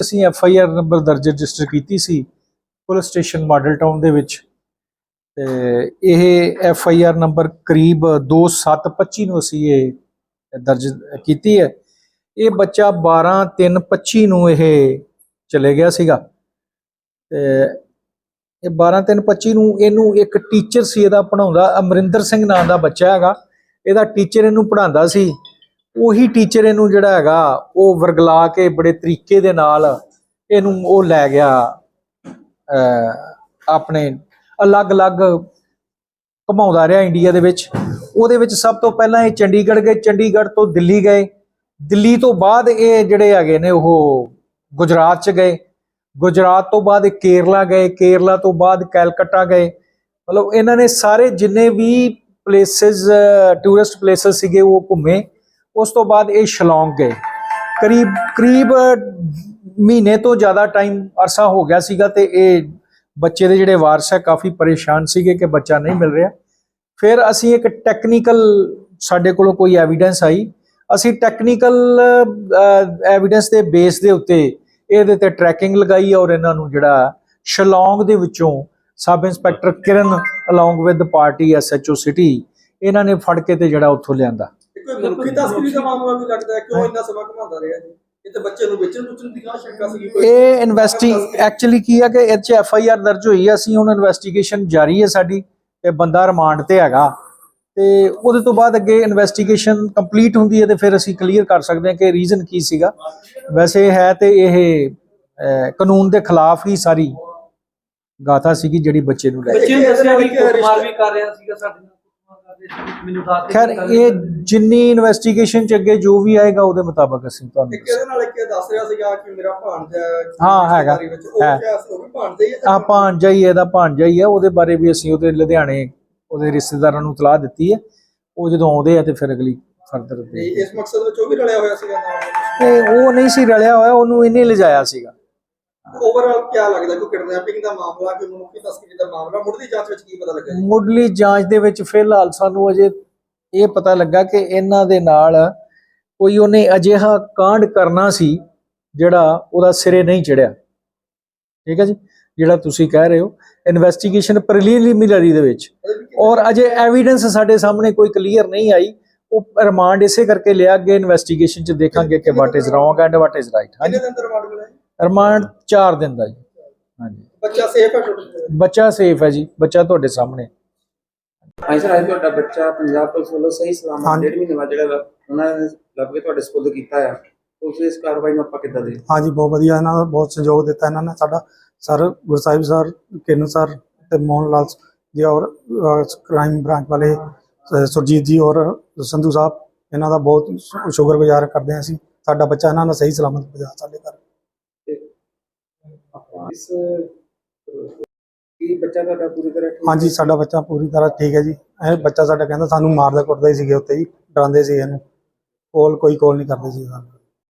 ਅਸੀਂ F I R number ਦਰਜ register ਕੀਤੀ ਸੀ ਪੁਲਿਸ ਸਟੇਸ਼ਨ ਮਾਡਲ ਟਾਊਨ ਦੇ ਵਿੱਚ ਤੇ ਇਹ ਐਫ ਆਈ ਆਰ ਨੰਬਰ ਕਰੀਬ 2725 ਨੂੰ ਅਸੀਂ ਇਹ ਦਰਜ ਕੀਤੀ ਹੈ। ਇਹ ਬੱਚਾ 12 3 25 ਨੂੰ ਇਹ ਚਲੇ ਗਿਆ ਸੀਗਾ। ਤੇ ਇਹ 12 3 25 ਨੂੰ ਇਹਨੂੰ ਇੱਕ ਟੀਚਰ ਸੀ, ਇਹਦਾ ਪੜਾਉਂਦਾ ਅਮਰਿੰਦਰ ਸਿੰਘ ਨਾਂ ਦਾ ਬੱਚਾ ਹੈਗਾ। ਇਹਦਾ ਟੀਚਰ ਇਹਨੂੰ ਪੜਾਉਂਦਾ ਸੀ। ਉਹੀ ਟੀਚਰ ਇਹਨੂੰ ਜਿਹੜਾ ਹੈਗਾ, ਉਹ ਵਰਗਲਾ ਕੇ ਬੜੇ ਤਰੀਕੇ ਦੇ ਨਾਲ ਇਹਨੂੰ ਉਹ ਲੈ ਗਿਆ ਆਪਣੇ ਅਲੱਗ-ਅਲੱਗ ਘੁਮਾਉਂਦਾ ਰਿਹਾ ਇੰਡੀਆ ਦੇ ਵਿੱਚ। ਉਹਦੇ ਵਿੱਚ ਸਭ ਤੋਂ ਪਹਿਲਾਂ ਇਹ ਚੰਡੀਗੜ੍ਹ ਗਏ, ਚੰਡੀਗੜ੍ਹ ਤੋਂ ਦਿੱਲੀ ਗਏ। ਦਿੱਲੀ ਤੋਂ ਬਾਅਦ ਇਹ ਜਿਹੜੇ ਹੈਗੇ ਨੇ ਉਹ ਗੁਜਰਾਤ ਚ ਗਏ। ਗੁਜਰਾਤ ਤੋਂ ਬਾਅਦ ਇਹ ਕੇਰਲਾ ਗਏ, ਕੇਰਲਾ ਤੋਂ ਬਾਅਦ ਕੈਲਕੱਟਾ ਗਏ। ਮਤਲਬ ਇਹਨਾਂ ਨੇ ਸਾਰੇ ਜਿੰਨੇ ਵੀ ਪਲੇਸਿਸ ਟੂਰਿਸਟ ਪਲੇਸਿਸ ਸੀਗੇ ਉਹ ਘੁੰਮੇ। ਉਸ ਤੋਂ ਬਾਅਦ ਇਹ ਸ਼ਿਲੌਂਗ ਗਏ। ਕਰੀਬ ਕਰੀਬ ਮਹੀਨੇ ਤੋਂ ਜ਼ਿਆਦਾ ਟਾਈਮ ਅਰਸਾ ਹੋ ਗਿਆ ਸੀਗਾ ਤੇ ਇਹ ਬੱਚੇ ਦੇ ਜਿਹੜੇ ਵਾਰਸ ਹੈ ਕਾਫੀ ਪਰੇਸ਼ਾਨ ਸੀਗੇ ਕਿ ਬੱਚਾ ਨਹੀਂ ਮਿਲ ਰਿਹਾ। ਫਿਰ ਅਸੀਂ ਇੱਕ ਟੈਕਨੀਕਲ ਸਾਡੇ ਕੋਲੋਂ ਕੋਈ ਐਵੀਡੈਂਸ ਆਈ। ਅਸੀਂ ਟੈਕਨੀਕਲ ਐਵੀਡੈਂਸ ਦੇ ਬੇਸ ਦੇ ਉੱਤੇ ਇਹਦੇ ਤੇ ਟਰੈਕਿੰਗ ਲਗਾਈ ਔਰ ਇਹਨਾਂ ਨੂੰ ਜਿਹੜਾ ਸ਼ਿਲੌਂਗ ਦੇ ਵਿੱਚੋਂ sub inspector Kiran along with party SHO city ਇਹਨਾਂ ਨੇ ਫੜ ਕੇ ਤੇ ਜਿਹੜਾ ਉੱਥੋਂ ਲਿਆਂਦਾ। ਕੋਈ ਮਨੁੱਖੀ ਤਸਕਰੀ ਦਾ ਮਾਮਲਾ ਵੀ ਲੱਗਦਾ ਹੈ? ਕਿਉਂ ਇੰਨਾ ਸਮਾਂ ਘਮਾਉਂਦਾ ਰਿਹਾ ਜੀ? ਇਹ ਤੇ ਬੱਚੇ ਨੂੰ ਵੇਚਣ ਵੁਚਣ ਦੀ ਕਾਹ ਸ਼ੰਕਾ ਸੀ ਇਹ ਇਨਵੈਸਟੀ ਐਕਚੁਅਲੀ ਕੀ ਹੈ ਕਿ ਇਹ 'ਚ ਐਫ ਆਈ ਆਰ ਦਰਜ ਹੋਈ ਹੈ ਅਸੀਂ ਹੁਣ ਇਨਵੈਸਟੀਗੇਸ਼ਨ ਜਾਰੀ ਹੈ ਸਾਡੀ ਤੇ ਬੰਦਾ ਰਿਮਾਂਡ ਤੇ ਹੈਗਾ। ਤੇ ਉਹਦੇ ਤੋਂ ਬਾਅਦ ਅੱਗੇ ਇਨਵੈਸਟੀਗੇਸ਼ਨ ਕੰਪਲੀਟ ਹੁੰਦੀ ਹੈ ਤੇ ਫਿਰ ਅਸੀਂ ਕਲੀਅਰ ਕਰ ਸਕਦੇ ਹਾਂ ਕਿ ਰੀਜ਼ਨ ਕੀ ਸੀਗਾ। ਵੈਸੇ ਹੈ ਤੇ ਇਹ ਕਾਨੂੰਨ ਦੇ ਖਿਲਾਫ ਹੀ ਸਾਰੀ ਗਾਥਾ ਸੀਗੀ ਜਿਹੜੀ ਬੱਚੇ ਨੂੰ ਲੈ ਕੇ। ਬੱਚੇ ਨੂੰ ਦੱਸਿਆ ਵੀ ਕੁਮਾਰ ਵੀ ਕਰ ਰਿਹਾ ਸੀਗਾ ਸਾਡੇ ਨਾਲ। ਖੈਰ ਇਹ ਜਿੰਨੀ ਇਨਵੈਸਟੀਗੇਸ਼ਨ ਚ ਅੱਗੇ ਜੋ ਵੀ ਆਏਗਾ ਉਹਦੇ ਮੁਤਾਬਕ ਅਸੀਂ ਤੁਹਾਨੂੰ ਇੱਕ ਇਹਦੇ ਨਾਲ ਇੱਕ ਇਹ ਦੱਸ ਰਿਹਾ ਸੀਗਾ ਕਿ ਮੇਰਾ ਭਾਣਜਾ ਹੈ ਹੈਗਾ। ਹੈ। ਕਿਹਾ ਸੀ ਉਹ ਵੀ ਭਾਣਜਾ ਹੀ ਹੈ ਆ ਭਾਂਜਾ ਹੀ ਹੈ, ਇਹਦਾ ਭਾਂਜਾ ਹੀ ਹੈ। ਉਹਦੇ ਬਾਰੇ ਵੀ ਅਸੀਂ ਉਹਦੇ ਲੁਧਿਆਣੇ ਉਹਦੇ ਰਿਸ਼ਤੇਦਾਰਾਂ ਨੂੰ ਤਲਾਹ ਦਿੱਤੀ ਹੈ। ਉਹ ਜਦੋਂ ਆਉਂਦੇ ਆ ਤੇ ਫਿਰ ਅਗਲੀ ਫਰਦਰ ਇਸ ਮਕਸਦ ਵਿੱਚ ਉਹ ਵੀ ਰਲਿਆ ਹੋਇਆ ਸੀਗਾ ਨਾਲ? ਤੇ ਉਹ ਨਹੀਂ ਸੀ ਰਲਿਆ ਹੋਇਆ ਉਹਨੂੰ ਇਹਨੇ ਲਿਜਾਇਆ ਸੀਗਾ। ਓਵਰਆਲ ਕੀ ਲੱਗਦਾ ਕਿ ਕਿਡਨੈਪਿੰਗ ਦਾ ਮਾਮਲਾ ਕਿ ਮਨੁੱਖੀ ਤਸਕਰੀ ਦਾ ਮਾਮਲਾ? ਮੁੱਢਲੀ ਜਾਂਚ ਵਿੱਚ ਕੀ ਪਤਾ ਲੱਗਾ ਜੀ? ਮੁੱਢਲੀ ਜਾਂਚ ਦੇ ਵਿੱਚ ਫਿਲਹਾਲ ਸਾਨੂੰ ਅਜੇ ਇਹ ਪਤਾ ਲੱਗਾ ਕਿ ਇਹਨਾਂ ਦੇ ਨਾਲ ਕੋਈ ਉਹਨੇ ਅਜਿਹਾ ਕਾਂਡ ਕਰਨਾ ਸੀ ਜਿਹੜਾ ਉਹਦਾ ਸਿਰੇ ਨਹੀਂ ਚੜਿਆ। ਠੀਕ ਹੈ ਜੀ? ਜਿਹੜਾ ਤੁਸੀਂ ਕਹਿ ਰਹੇ ਹੋ। ਇਨਵੈਸਟੀਗੇਸ਼ਨ ਪ੍ਰੀਲਿਮਿਨਰੀ ਦੇ ਵਿੱਚ। ਔਰ ਅਜੇ ਐਵੀਡੈਂਸ ਸਾਡੇ ਸਾਹਮਣੇ ਕੋਈ ਕਲੀਅਰ ਨਹੀਂ ਆਈ। ਉਹ ਰਿਮਾਂਡ ਇਸੇ ਕਰਕੇ ਲਿਆ ਅੱਗੇ ਇਨਵੈਸਟੀਗੇਸ਼ਨ ਚ ਦੇਖਾਂਗੇ ਕਿ what is wrong and what is right ਕਿੰਨੇ ਹਾਂਜੀ। ਦਿਨ ਦਾ ਰਿਮਾਂਡ ਮਿਲਿਆ ਜੀ? ਰਿਮਾਂਡ 4 ਦਿਨ ਦਾ ਜੀ। ਹਾਂਜੀ। ਬੱਚਾ ਸੇਫ ਹੈ ਟੋਟਲ ਬੱਚਾ ਸੇਫ ਹੈ ਜੀ। ਬੱਚਾ ਤੁਹਾਡੇ ਸਾਹਮਣੇ। ਹਾਂਜੀ ਸਰ ਅੱਜ ਤੁਹਾਡਾ ਬੱਚਾ ਪੰਜਾਬ ਪੁਲਿਸ ਵੱਲੋਂ ਸਹੀ ਸਲਾਮਤ। ਡੇਢ ਮਹੀਨੇ ਬਾਅਦ ਜਿਹੜਾ ਉਹਨਾਂ ਨੇ ਲੱਭ ਕੇ ਤੁਹਾਡੇ ਸਪੁਰਦ ਕੀਤਾ ਆ। ਉਸ ਇਸ ਕਾਰਵਾਈ ਨੂੰ ਆਪਾਂ ਕਿੱਦਾਂ ਦੇ ਹਾਂਜੀ ਬਹੁਤ ਵਧੀਆ। ਇਹਨਾਂ ਦਾ ਬਹੁਤ ਸਹਿਯੋਗ ਦਿੱਤਾ ਇਹਨਾਂ ਨੇ। ਸਾਡਾ sir Gursahib sir Kiran sir ਤੇ ਮੋਹਨ ਲਾਲ ਜੀ ਔਰ ਕ੍ਰਾਈਮ ਬ੍ਰਾਂਚ ਵਾਲੇ ਸੁਰਜੀਤ ਜੀ ਔਰ ਸੰਧੂ ਸਾਹਿਬ। ਇਹਨਾਂ ਦਾ ਬਹੁਤ ਸ਼ੁਕਰਗੁਜ਼ਾਰ ਕਰਦੇ ਹਾਂ ਅਸੀਂ। ਸਾਡਾ ਬੱਚਾ ਇਹਨਾਂ ਦਾ ਸਹੀ ਸਲਾਮਤ ਪਹੁੰਚਾ ਸਾਡੇ ਘਰ। ਇਸ ਕੀ ਬੱਚਾ ਤੁਹਾਡਾ ਪੂਰੀ ਤਰ੍ਹਾਂ ਠੀਕ ਹਾਂਜੀ, ਸਾਡਾ ਬੱਚਾ ਪੂਰੀ ਤਰ੍ਹਾਂ ਠੀਕ ਹੈ ਜੀ। ਇਹ ਬੱਚਾ ਸਾਡਾ ਕਹਿੰਦਾ ਸਾਨੂੰ ਮਾਰਦਾ ਕੁੱਟਦਾ ਹੀ ਸੀਗੇ ਉੱਤੇ ਹੀ ਡਰਾਉਂਦੇ ਸੀ ਇਹਨੂੰ। ਕੋਲ, ਕੋਈ ਕੋਲ ਨਹੀਂ ਕਰਦੇ ਸੀ ਸਾਨੂੰ।